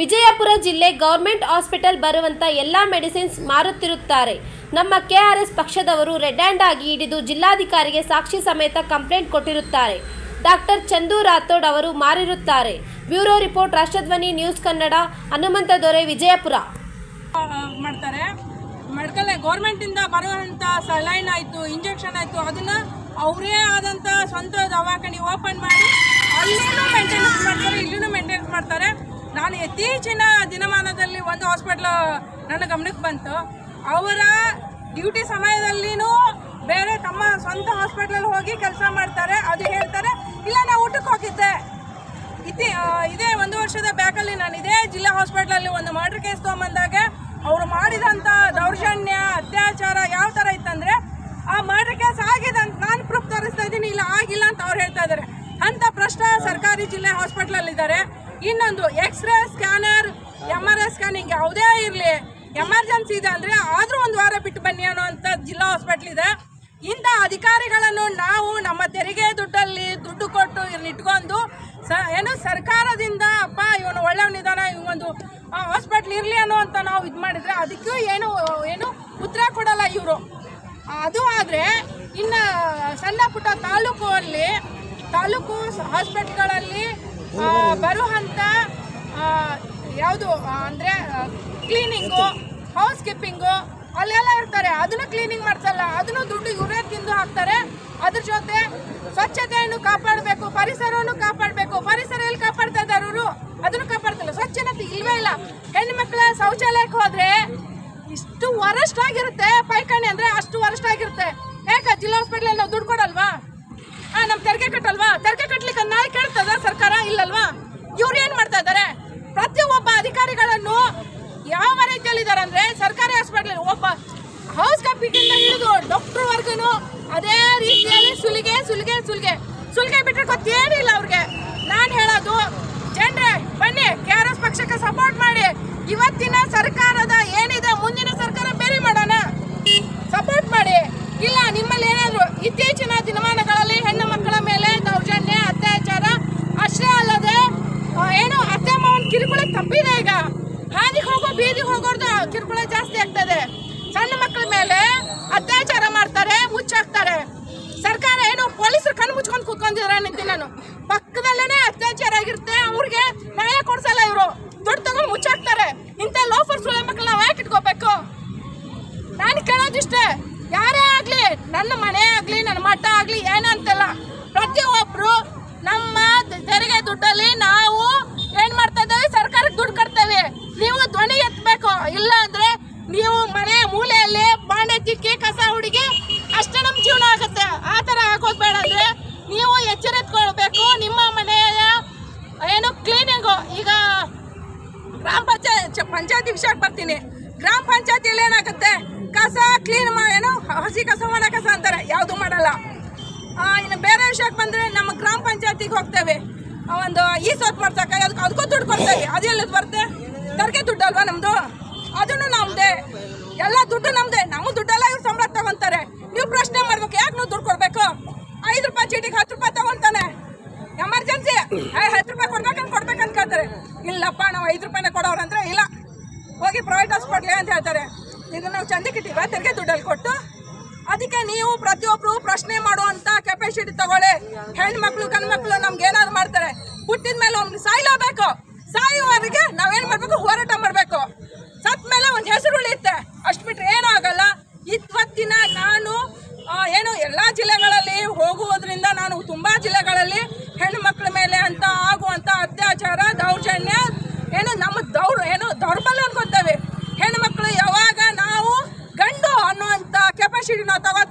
ವಿಜಯಪುರ ಜಿಲ್ಲೆ government hospital ಬರುವಂತ ಎಲ್ಲ ಮೆಡಿಸಿನ್ಸ್ ಮಾರುತ್ತಿರುತ್ತಾರೆ. ನಮ್ಮ ಕೆಆರ್ಎಸ್ ಪಕ್ಷದವರು ರೆಡ್ ಹ್ಯಾಂಡ್ ಆಗಿ ಹಿಡಿದು ಜಿಲ್ಲಾಧಿಕಾರಿಗೆ ಸಾಕ್ಷಿ ಸಮೇತ ಕಂಪ್ಲೇಂಟ್ ಕೊಟ್ಟಿರುತ್ತಾರೆ. ಡಾಕ್ಟರ್ ಚಂದು ರಾಥೋಡ್ ಅವರು ಮಾರಿರುತ್ತಾರೆ. Bureau report, Rashtradhwani, news Kannada, Hanumanta Dore, Vijayapura. ಮಾಡ್ತಾರೆ. ಮೆಡಿಕಲ್ ಗೌರ್ಮೆಂಟಿಂದ ಬರುವಂಥ ಸಲೈನ್ ಆಯಿತು ಇಂಜೆಕ್ಷನ್ ಆಯಿತು, ಅದನ್ನು ಅವರೇ ಆದಂಥ ಸ್ವಂತ ದವಾಖಾನೆ ಓಪನ್ ಮಾಡಿ, ಅಲ್ಲಿನೂ ಮೇಂಟೆನೆನ್ಸ್ ಮಾಡ್ತಾರೆ, ಇಲ್ಲಿನೂ ಮೇಂಟೆನೆನ್ಸ್ ಮಾಡ್ತಾರೆ. ನಾನು ಇತ್ತೀಚಿನ ದಿನಮಾನದಲ್ಲಿ ಒಂದು ಹಾಸ್ಪಿಟ್ಲ್ ನನ್ನ ಗಮನಕ್ಕೆ ಬಂತು. ಅವರ ಡ್ಯೂಟಿ ಸಮಯದಲ್ಲಿನೂ ಬೇರೆ ತಮ್ಮ ಸ್ವಂತ ಹಾಸ್ಪಿಟ್ಲಲ್ಲಿ ಹೋಗಿ ಕೆಲಸ ಮಾಡ್ತಾರೆ, ಅದು ಹೇಳ್ತಾರೆ, ಇಲ್ಲ, ನಾನು ಊಟಕ್ಕೆ ಹೋಗಿದ್ದೆ. ಇತಿ ಇದೇ ಒಂದು ವರ್ಷದ ಬ್ಯಾಕಲ್ಲಿ ನಾನು ಇದೇ ಜಿಲ್ಲಾ ಹಾಸ್ಪಿಟ್ಲಲ್ಲಿ ಒಂದು ಮರ್ಡರ್ ಕೇಸ್ ತೊಗೊಂಬಂದಾಗ ಅವರು ಮಾಡಿದಂಥ ದೌರ್ಜನ್ಯ, ಅತ್ಯಾಚಾರ ಯಾವ ಥರ ಇತ್ತಂದರೆ, ಆ ಮರ್ಡರ್ ಕೇಸ್ ಆಗಿದೆ ಅಂತ ನಾನು ಪ್ರೂಫ್ ತೋರಿಸ್ತಾ ಇದ್ದೀನಿ, ಇಲ್ಲ, ಆಗಿಲ್ಲ ಅಂತ ಅವ್ರು ಹೇಳ್ತಾ ಇದ್ದಾರೆ. ಅಂಥ ಪ್ರಶ್ನೆ ಸರ್ಕಾರಿ ಜಿಲ್ಲೆ ಹಾಸ್ಪಿಟ್ಲಲ್ಲಿ ಇದ್ದಾರೆ. ಇನ್ನೊಂದು X ray scanner M R I scanning ಯಾವುದೇ ಇರಲಿ ಎಮರ್ಜೆನ್ಸಿ ಇದೆ ಅಂದರೆ ಆದರೂ ಒಂದು ವಾರ ಬಿಟ್ಟು ಬನ್ನಿ ಅನ್ನೋವಂಥ ಜಿಲ್ಲಾ ಹಾಸ್ಪಿಟ್ಲ್ ಇದೆ. ಇಂಥ ಅಧಿಕಾರಿಗಳನ್ನು ನಾವು ನಮ್ಮ ತೆರಿಗೆ ದುಡ್ಡಲ್ಲಿ ದುಡ್ಡು ಕೊಟ್ಟು ಇಟ್ಕೊಂಡು ಸ, ಏನು ಸರ್ಕಾರದಿಂದ ಅಪ್ಪ, ಇವನು ಒಳ್ಳೆಯವನಿದ್ದಾನೆ ಇವೊಂದು ಹಾಸ್ಪಿಟ್ಲ್ ಇರಲಿ ಅಂತ ನಾವು ಇದು ಮಾಡಿದ್ರೆ ಅದಕ್ಕೂ ಏನು ಏನು ಉತ್ತರ ಕೊಡಲ್ಲ ಇವರು. ಅದು ಆದರೆ ಇನ್ನು ಸಣ್ಣ ಪುಟ್ಟ ತಾಲೂಕಲ್ಲಿ, ತಾಲೂಕು ಹಾಸ್ಪಿಟ್ಲ್ಗಳಲ್ಲಿ ಬರುವಂಥ ಯಾವುದು ಅಂದರೆ ಕ್ಲೀನಿಂಗು ಹೌಸ್ ಕೀಪಿಂಗು ಅಲ್ಲೆಲ್ಲ ಇರ್ತಾರೆ. ಅದನ್ನು ಕ್ಲೀನಿಂಗ್ ಮಾಡ್ತಲ್ಲ ಅದನ್ನು ದುಡ್ಡು ಇವರೇ ತಿಂದು ಹಾಕ್ತಾರೆ. ಅದ್ರ ಜೊತೆ ಸ್ವಚ್ಛತೆಯನ್ನು ಕಾಪಾಡಬೇಕು, ಪರಿಸರವನ್ನು ಕಾಪಾಡಬೇಕು. ಪರಿಸರ ಎಲ್ಲಿ ಕಾಪಾಡ್ತಾ ಇದ್ದಾರೆ ಅವರು ಅದನ್ನು ಕಾಪಾಡ್ತಿಲ್ಲ. ಸ್ವಚ್ಛತೆ ಇಲ್ವೇ ಇಲ್ಲ. ಹೆಣ್ಮಕ್ಳ ಶೌಚಾಲಯಕ್ಕೆ ಹೋದ್ರೆ ಇಷ್ಟು ವರಸ್ಟ್ ಆಗಿರುತ್ತೆ ಪೈಖಾನೆ ಅಂದ್ರೆ ಅಷ್ಟು ವರಸ್ಟ್ ಆಗಿರುತ್ತೆ ಯಾಕೆ ಜಿಲ್ಲಾ ಹಾಸ್ಪಿಟ್ಲಲ್ಲಿ ನಾವು ದುಡ್ಡು ಕೊಡಲ್ವಾ ಆ ನಮ್ ತೆರಿಗೆ ಕಟ್ಟಲ್ವಾ ತೆರಿಗೆ ಕಟ್ಲಿಕ್ಕೆ ನಾಯಿ ಕೇಳ್ತದ ಸರ್ಕಾರ ಇಲ್ಲಲ್ವಾ ಇವ್ರು ಏನ್ ಮಾಡ್ತಾ ಇದ್ದಾರೆ ಪ್ರತಿಯೊಬ್ಬ ಅಧಿಕಾರಿಗಳನ್ನು ರೀತಿಯಲ್ಲಿದ್ದಾರೆ ಅಂದ್ರೆ ಸರ್ಕಾರಿ ಹಾಸ್ಪಿಟಲ್ ಒಬ್ಬ ಹೌಸ್ ಕಪ್ಪಿಗಿಂದ ಹಿಡಿದು ಡಾಕ್ಟರ್ ವರ್ಗನು ಅದೇ ರೀತಿಯಲ್ಲಿ ಸುಲಿಗೆ ಸುಲಿಗೆ ಸುಲಿಗೆ. ಸುಲಿಗೆ ಬಿಟ್ಟರೆ ಗೊತ್ತೇನಿಲ್ಲ ಅವ್ರಿಗೆ. ನಾನು ಹೇಳೋದು, ಜನರೇ, ಬನ್ನಿ ಕೆ ಆರ್ ಎಸ್ ಪಕ್ಷಕ್ಕೆ ಸಪೋರ್ಟ್ ಮಾಡಿ. ಇವತ್ತಿನ ಸರ್ಕಾರದ ಏನಿದೆ, ಮುಂದಿನ ಸರ್ಕಾರ ಬೇರೆ ಮಾಡೋಣ. ಸಪೋರ್ಟ್ ಮಾಡಿ. ಇಲ್ಲ, ನಿಮ್ಮಲ್ಲಿ ಏನಾದ್ರು ಇತ್ತೀಚಿನ ದಿನಮಾನಗಳಲ್ಲಿ ಹೆಣ್ಣು ಮಕ್ಕಳ ನನ್ನ ಮನೆ ಆಗಲಿ, ನನ್ನ ಮಠ ಆಗಲಿ, ಏನಂತಲ್ಲ ಪ್ರತಿಯೊಬ್ಬರು ನಮ್ಮ ತೆರಿಗೆ ದುಡ್ಡಲ್ಲಿ ನಾವು ಏನು ಮಾಡ್ತಾ ಇದ್ದೇವೆ? ಸರ್ಕಾರಕ್ಕೆ ದುಡ್ಡು ಕಟ್ತೇವೆ. ನೀವು ಧ್ವನಿ ಎತ್ತಬೇಕು. ಇಲ್ಲ ಅಂದ್ರೆ ನೀವು ಮನೆ ಮೂಲೆಯಲ್ಲಿ ಬಾಂಡೆ ತಿಕ್ಕಿ ಕಸ ಹುಡುಗಿ ಅಷ್ಟೇ ನಮ್ಮ ಜೀವನ ಆಗುತ್ತೆ. ಆ ಥರ ಹಾಕೋದು ಬೇಡ ಅಂದ್ರೆ ನೀವು ಎಚ್ಚರಿತ್ಕೊಳ್ಬೇಕು. ನಿಮ್ಮ ಮನೆಯ ಏನು ಕ್ಲೀನಿಂಗು ಈಗ ಗ್ರಾಮ ಪಂಚಾಯತ್, ಪಂಚಾಯತಿ ವಿಷಯಕ್ಕೆ ಬರ್ತೀನಿ. ಗ್ರಾಮ ಪಂಚಾಯತಿಯಲ್ಲಿ ಏನಾಗುತ್ತೆ? ಕಸ ಕ್ಲೀನ್ ಮಾ ಏನು ಹಸಿ ಕಸ ಒಣ ಕಸ ಅಂತಾರೆ. ಯಾವುದು ಮಾಡಲ್ಲ. ಇನ್ನು ಬೇರೆ ವಿಷಯಕ್ಕೆ ಬಂದರೆ ನಮ್ಮ ಗ್ರಾಮ ಪಂಚಾಯತಿಗೆ ಹೋಗ್ತೇವೆ. ಒಂದು ಈ ಸೋತ್ ಮಾಡ್ಸಕ್ಕೆ ಅದಕ್ಕೆ ಅದಕ್ಕೂ ದುಡ್ಡು ಕೊಡ್ತೇವೆ. ಅದು ಎಲ್ಲದು ಬರುತ್ತೆ? ತರಗೆ ದುಡ್ಡು ಅಲ್ವಾ ನಮ್ಮದು ಅದನ್ನು ನಮ್ಮದೇ ಎಲ್ಲ ದುಡ್ಡು ನಮ್ಮದೇ ನಮ್ಮ ದುಡ್ಡೆಲ್ಲ ಇವ್ರು ಸಂಬಳ ತಗೊಂತಾರೆ. ನೀವು ಪ್ರಶ್ನೆ ಮಾಡ್ಬೇಕು. ಯಾಕೆ ನೀವು ದುಡ್ಡು ಕೊಡಬೇಕು? ಐದು ರೂಪಾಯಿ ಚೀಟಿಗೆ ಹತ್ತು ರೂಪಾಯಿ ತಗೊಂತಾನೆ. ಎಮರ್ಜೆನ್ಸಿ. ಹತ್ತು ರೂಪಾಯಿ ಕೊಡ್ಬೇಕಂತ ಕೊಡ್ಬೇಕಂತ ಕೇಳ್ತಾರೆ. ಇಲ್ಲಪ್ಪ, ನಾವು ಐದು ರೂಪಾಯಿನ ಕೊಡೋರು ಅಂದರೆ ಇಲ್ಲ. ಹೋಗಿ ಪ್ರೈವೇಟ್ ಹಾಸ್ಪಿಟ್ಲಿಗೆ ಅಂತ ಹೇಳ್ತಾರೆ. ಇದನ್ನು ನಾವು ಚಂದಕ್ಕಿಟ್ಟಿವ ತೆರಿಗೆ ದುಡ್ಡಲ್ಲಿ ಕೊಟ್ಟು ಅದಕ್ಕೆ ನೀವು ಪ್ರತಿಯೊಬ್ಬರು ಪ್ರಶ್ನೆ ಮಾಡುವಂಥ ಕೆಪಾಸಿಟಿ ತಗೊಳ್ಳಿ. ಹೆಣ್ಮಕ್ಳು, ಗಂಡ್ಮಕ್ಳು ನಮ್ಗೆ ಏನಾದ್ರು ಮಾಡ್ತಾರೆ. ಹುಟ್ಟಿದ ಮೇಲೆ ಒಂದು ಸಾಯ್ಲೇಬೇಕು ಸಾಯುವವರಿಗೆ ನಾವೇನು ಮಾಡಬೇಕು? ಹೋರಾಟ ಮಾಡಬೇಕು. ಸತ್ ಮೇಲೆ ಒಂದು ಹೆಸರು ಉಳಿಯುತ್ತೆ. ಅಷ್ಟು ಬಿಟ್ಟರೆ ಏನಾಗಲ್ಲ. ಇವತ್ತಿನ ನಾನು ಏನು ಎಲ್ಲ ಜಿಲ್ಲೆಗಳಲ್ಲಿ ಹೋಗುವುದರಿಂದ ನಾನು ತುಂಬ ಜಿಲ್ಲೆಗಳಲ್ಲಿ ಹೆಣ್ಣು ಮಕ್ಕಳ ಮೇಲೆ ಅಂತ ಆಗುವಂಥ ಅತ್ಯಾಚಾರ, ದೌರ್ಜನ್ಯ natawa